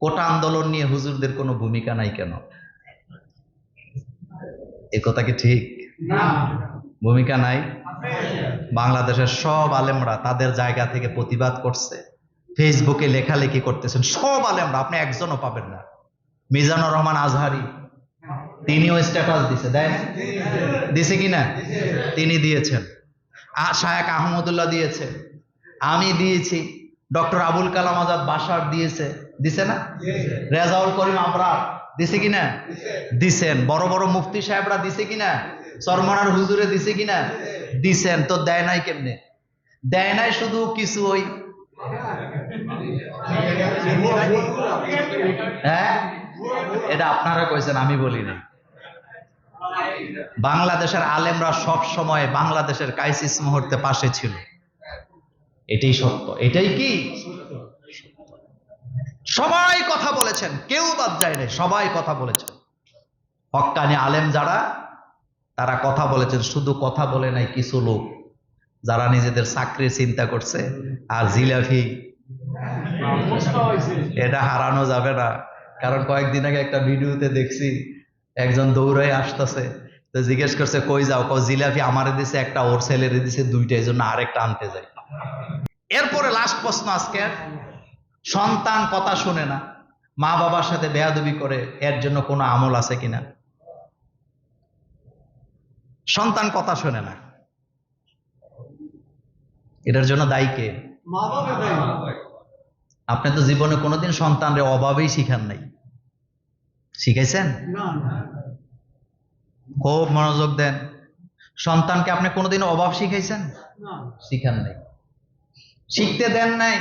কোটা আন্দোলন নিয়ে হুজুরদের কোনো ভূমিকা নাই কেন? এ কথা কি ঠিক? ভূমিকা নাই? বাংলাদেশের সব আলেমরা তাদের জায়গা থেকে প্রতিবাদ করছে। ফেসবুকে লেখালেখি করতেছেন। সব আলেমরা আপনি একজনও পাবেন না। মিজানুর রহমান আজহারি তিনিও স্ট্যাটাস দিছে। দেয় না? দিছে কিনা তিনি দিয়েছেন। শায়েক আহমদুল্লাহ দিয়েছে। আমি দিয়েছি। ডক্টর আবুল কালাম আজাদ বাসার দিয়েছে। দিছে না? রেজাউল করিম আবরার দিছে কিনা দিছেন। বড় বড় মুফতি সাহেবরা দিছে কিনা সরমনার হুজুরে দিছে কিনা দিছেন। তো দেয় নাই কেমনে? দেয় নাই শুধু কিছু ওই হ্যাঁ? এটা আপনারা কইছেন আমি বলি নাই। বাংলাদেশের আলেমরা সব সময় বাংলাদেশের ক্রাইসিস মুহূর্তে পাশে ছিল। এটাই সত্য। এটাই কি? সবাই কথা বলেছেন, কেউ বাদ যায় নাই সবাই কথা বলেছেন। হক্কানি আলেম যারা, তারা কথা বলেছেন, শুধু কথা বলে নাই কিছু লোক। যারা নিজেদের চাকরির চিন্তা করছে, আর জিলাফি, এটা হারানো যাবে না। কারণ কয়েকদিন আগে একটা ভিডিওতে দেখছি, একজন দৌড়াই আসতেছে, তো জিজ্ঞেস করছে, কই যাও? কও জিলাপি আমারে দিছে, একটা ওর ছেলেরে দিছে, দুইটা, এই জন্য আরেকটা আনতে যাই। এরপরে লাস্ট প্রশ্ন আজকে সন্তান কথা শুনে না। মা বাবার সাথে বেয়াদবি করে এর জন্য কোনো আমল আছে কিনা? সন্তান কথা শোনে না। এটার জন্য দায়ী কে? আপনি তো জীবনে কোনোদিন সন্তানরে অভাবেই শিখান নাই। শিখাইছেন? খুব মনোযোগ দেন। সন্তানকে আপনি কোনোদিন অভাব শিখাইছেন? শিখান নাই। শিখতে দেন নাই।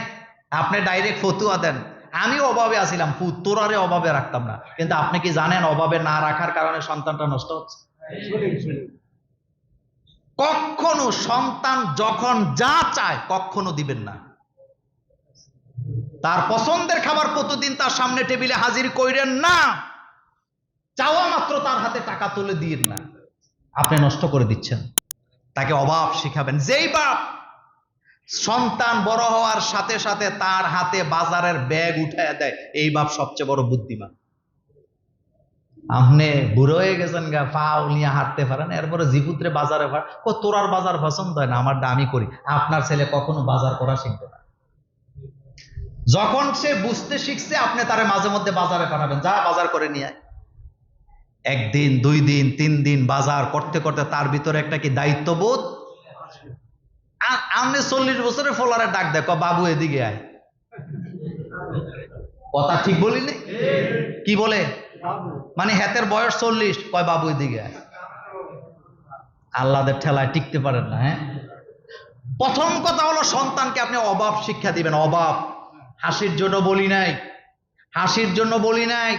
আপনি ডাইরেক্ট ফতুয়া দেন। আমি অভাবে আসিলাম পু- তোরারে অভাবে রাখতাম না। কিন্তু আপনি কি জানেন অভাবে না রাখার কারণে সন্তানটা নষ্ট হচ্ছে? কখনো সন্তান যখন যা চায় কখনো দিবেন না। তার পছন্দের খাবার প্রতিদিন তার সামনে টেবিলে হাজির কইরেন না। চাওয়া মাত্র তার হাতে টাকা তুলে দিন না। আপনি নষ্ট করে দিচ্ছেন। তাকে অভাব শিখাবেন। যেই বাপ সন্তান বড় হওয়ার সাথে সাথে তার হাতে বাজারের ব্যাগ উঠায় দেয়। এই বাপ সবচেয়ে বড় বুদ্ধিমান। আপনি বুড়ো হয়ে গেছেন গা, পাও নিয়ে হাঁটতে পারেন, এরপরে জিপুত্রে বাজারে ও তোরার বাজার পছন্দ হয় না, আমারটা আমি করি। আপনার ছেলে কখনো বাজার করা শিখবে না। যখন সে বুঝতে শিখছে, আপনি তারে মাঝে মধ্যে বাজারে পাঠাবেন। যা বাজার করে নিয়ে একদিন, দুই দিন, তিন দিন বাজার করতে করতে তার ভিতরে একটা কি দায়িত্ববোধ? আ- আপনি চল্লিশ বছরের ফোলারে ডাক দেখো বাবু এদিকে আয়। কথা ঠিক বলিনি কি বলে? মানে হাতের বয়স চল্লিশ, কয় বাবু এদিকে আয়। আল্লাদের ঠেলায় টিকতে পারেন না হ্যাঁ? প্রথম কথা হলো সন্তানকে আপনি অভাব শিক্ষা দিবেন অভাব হাসির জন্য বলি নাই, হাসির জন্য বলি নাই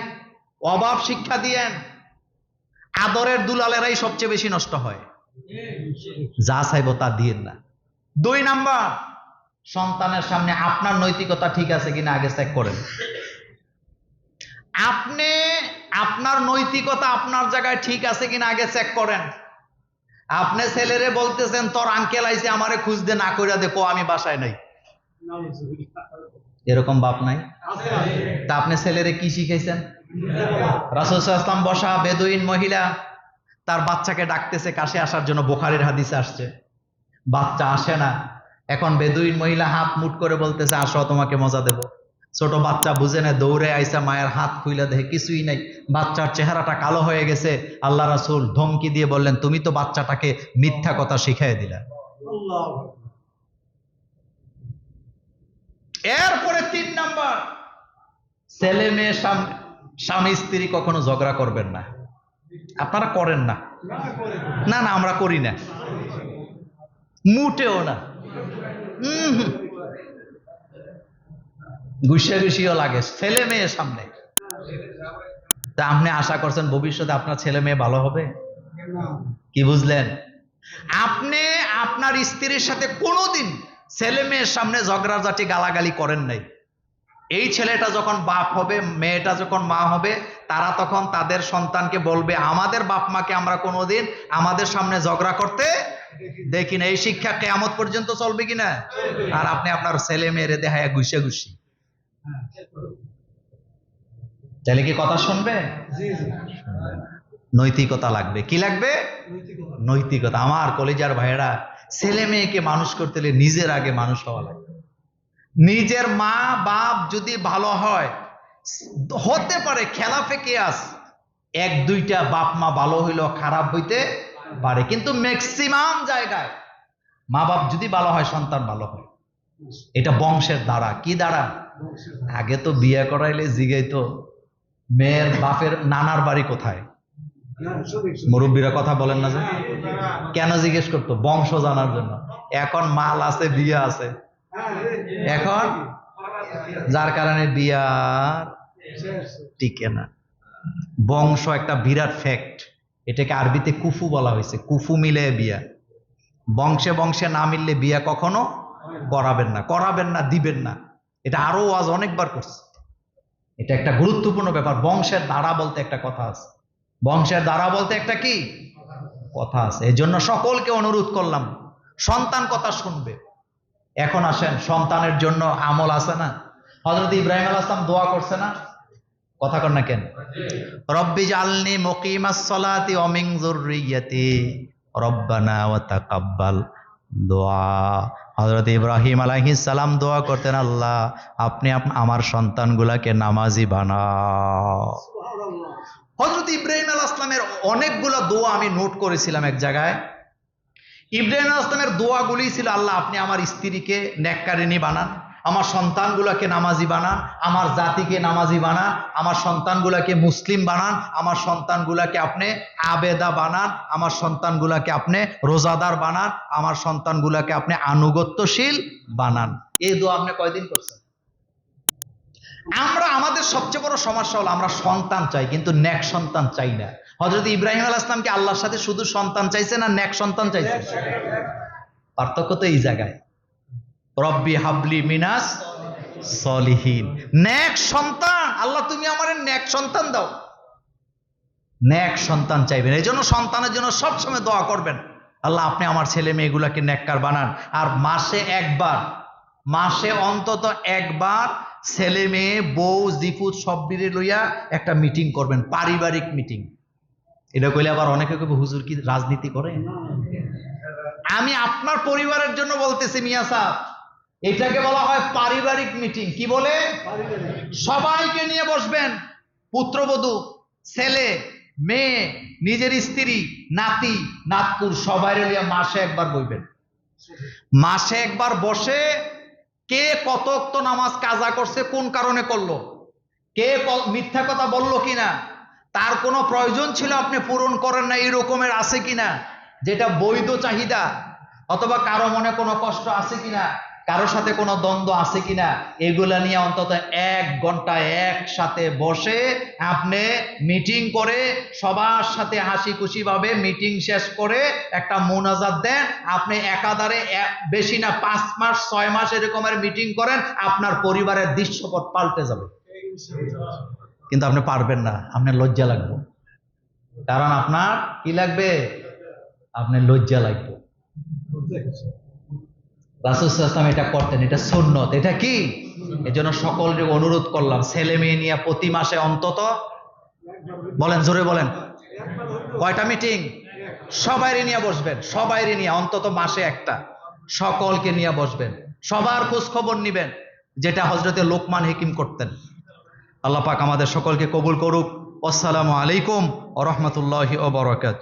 অভাব শিক্ষা দিয়েন। আদরের দুলালেরাই সবচেয়ে বেশি নষ্ট হয়। যা চাইব তা দিয়েন না। দুই নাম্বার, সন্তানের সামনে আপনার নৈতিকতা ঠিক আছে কিনা আগে চেক করেন। আপনি আপনার নৈতিকতা আপনার জায়গায় ঠিক আছে কিনা আগে চেক করেন। আপনি ছেলেরে বলতেছেন, তোর আঙ্কেল আইসে আমারে খুঁজতে না কইরা দেখো আমি বাসায় নাই। এরকম বাপ নাই? তা আপনি ছেলেরে কি শিখাইছেন? রাসুল ইসলাম বসা বেদুইন মহিলা, তার বাচ্চাকে ডাকতেছে কাছে আসার জন্য বোখারের হাদিসে আসছে। বাচ্চা আসে না। এখন বেদুইন মহিলা হাত মুট করে বলতেছে, আসো, তোমাকে মজা দেব। ছোট বাচ্চা বুঝে না, দৌড়ে আইসা মায়ের হাত খুইলা দেখে কিছুই নাই। বাচ্চার চেহারাটা কালো হয়ে গেছে। আল্লাহ রাসূল ধমকি দিয়ে বললেন, তুমি তো বাচ্চাটাকে মিথ্যা কথা শিখাই দিলা। এরপরে তিন নাম্বার, ছেলে মেয়ে স্বামী স্ত্রী কখনো ঝগড়া করবেন না। আপনারা করেন না। না না, আমরা করি না। মুটেও না। গুছিয়ে গুছিয়েও লাগে, ছেলে মেয়ে সামনে। তা আপনি আশা করছেন ভবিষ্যতে আপনার ছেলে মেয়ে ভালো হবে? কি বুঝলেন? আপনি আপনার স্ত্রীর সাথে কোনোদিন ছেলে মেয়ের সামনে ঝগড়াঝাটি গালাগালি করেন নাই। এই ছেলেটা যখন বাপ হবে, মেয়েটা যখন মা হবে, তারা তখন তাদের সন্তানকে বলবে, আমাদের বাপ মাকে আমরা কোনোদিন আমাদের সামনে ঝগড়া করতে দেখি না এই শিক্ষা কেয়ামত পর্যন্ত চলবে কিনা? আর আপনি আপনার ছেলে মেয়েরে দেখায় ঘুষে ঘুষি। তাহলে কি কথা শুনবে। নৈতিকতা লাগবে। কি লাগবে? নৈতিকতা। আমার কলেজার ভাইয়েরা ছেলে মেয়েকে মানুষ করতে হলে নিজের আগে মানুষ হওয়া লাগবে। নিজের মা বাপ যদি ভালো হয় হতে পারে খেলাফে কেয়াস। এক দুইটা বাপ মা ভালো হইলেও খারাপ হইতে পারে। কিন্তু ম্যাক্সিমাম জায়গায় মা বাপ যদি ভালো হয়, সন্তান ভালো হয়। এটা বংশের দ্বারা কি দ্বারা আগে তো বিয়ে করাইলে জিগাইতো, মেয়ের বাপের নানার বাড়ি কোথায়? মুরব্বীরা কথা বলেন না যে। কেন জিজ্ঞেস করতো? বংশ জানার জন্য। এখন মাল আছে, বিয়ে আছে। এখন? যার কারণে বিয়ার টিকে না। বংশ একটা বিরাট ফ্যাক্ট এটাকে আরবিতে কুফু বলা হয়েছে। কুফু মিলে বিয়া। বংশে বংশে না মিললে বিয়া কখনো করাবেন না করাবেন না, দিবেন না। এটা আরও আজ অনেকবার করছে। এটা একটা গুরুত্বপূর্ণ ব্যাপার। বংশের দ্বারা বলতে একটা কথা আছে। বংশের দ্বারা বলতে একটা কি? কথা আছে। এই জন্য সকলকে অনুরোধ করলাম, সন্তান কথা শুনবে। এখন আসেন, সন্তানের জন্য আমল আছে না? হজরত ইব্রাহিম আল আসলাম দোয়া করছে না? কথা কর না কেন? রব্বি জালনি মুকিমাস সলাতি অমিং জুররিয়াতি রব্বানা ওয়া তাকাব্বাল দোয়া। হযরত ইব্রাহিম আলাইহিস সালাম দোয়া করতেন, আল্লাহ, আপনি আমার সন্তানগুলাকে নামাজি বানাও। হজরত ইব্রাহিম আল আসলামের অনেকগুলো দোয়া আমি নোট করেছিলাম এক জায়গায়। ইব্রাহিম আল আসলামের দোয়াগুলি ছিল, আল্লাহ, আপনি আমার স্ত্রীকে নেককারিনী বানান। আমার সন্তানগুলোকে নামাজি বানান, আমার জাতিকে নামাজি বানান, আমার সন্তানগুলোকে মুসলিম বানান, আমার সন্তানগুলোকে আপনি আবেদা বানান, আমার সন্তানগুলোকে আপনি রোজাদার বানান, আমার সন্তানগুলোকে আপনি আনুগত্যশীল বানান। এই দোয়া আপনি কয়দিন করছেন? আমরা আমাদের সবচেয়ে বড় সমস্যা হলো আমরা সন্তান চাই, কিন্তু ন্যাক সন্তান চাই না। হজরত ইব্রাহিম আল ইসলামকে আল্লাহর সাথে শুধু সন্তান চাইছে না ন্যাক সন্তান চাইছে? পার্থক্য তো এই জায়গায়। রব্বি হাবলি মিনাস সলিহীন। ন্যাক সন্তান, আল্লাহ তুমি আমার ন্যাক সন্তান দাও। ন্যাক সন্তান চাইবেন, এই জন্য সন্তানের জন্য সবসময় দোয়া করবেন। আল্লাহ, আপনি আমার ছেলে মেয়েগুলাকে ন্যাক্কার বানান। আর মাসে একবার, মাসে অন্তত একবার ছেলে মেয়ে, বউ, জিফুত সব বিরে লইয়া একটা মিটিং করবেন, পারিবারিক মিটিং। এটা কইলে আবার অনেকে কইবে, হুজুর কি রাজনীতি করে? আমি আপনার পরিবারের জন্য বলতেছি, মিয়া সাহেব এটাকে বলা হয় পারিবারিক মিটিং। কি বলে? সবাইকে নিয়ে বসবেন। পুত্রবধূ, ছেলে, মেয়ে, নিজের স্ত্রী, নাতি, নাতকুর, সবাই নিয়ে মাসে একবার বইবেন। মাসে একবার বসে কে কতক্ত নামাজ কাজা করছে, কোন কারণে করল, কে মিথ্যা কথা বলল কিনা, তার কোনো প্রয়োজন ছিল আপনি পূরণ করেন না এই রকমের আছে কিনা, যেটা বৈধ চাহিদা, অথবা কারও মনে কোনো কষ্ট আছে কিনা কারও সাথে কোনো দ্বন্দ্ব আছে কিনা, এগুলা নিয়ে অন্তত এক ঘণ্টা একসাথে বসে আপনি মিটিং করে সবার সাথে হাসি খুশি ভাবে মিটিং শেষ করে একটা মোনাজাত দেন। আপনি একাধারে এক- বেশি না, পাঁচ মাস, ছয় মাস এরকমের মিটিং করেন, আপনার পরিবারের দৃশ্যপট পাল্টে যাবে। কিন্তু আপনি পারবেন না, আপনার লজ্জা লাগবে। কারণ আপনার কি লাগবে? আপনার লজ্জা লাগবে। রাসুসাম এটা করতেন, এটা সুন্নত। এটা কি? এই জন্য সকলকে অনুরোধ করলাম, ছেলে মেয়ে নিয়ে প্রতি মাসে অন্তত, বলেন, জোরে বলেন। কয়টা মিটিং? সবাইরে নিয়ে বসবেন, সবাইরে নিয়ে, অন্তত মাসে একটা। সকলকে নিয়ে বসবেন, সবার খোঁজ খবর নিবেন, যেটা হজরতে লোকমান হেকিম করতেন। আল্লাহ পাক আমাদের সকলকে কবুল করুক। আসসালামু আলাইকুম ও রহমতুল্লাহি ও বরকাত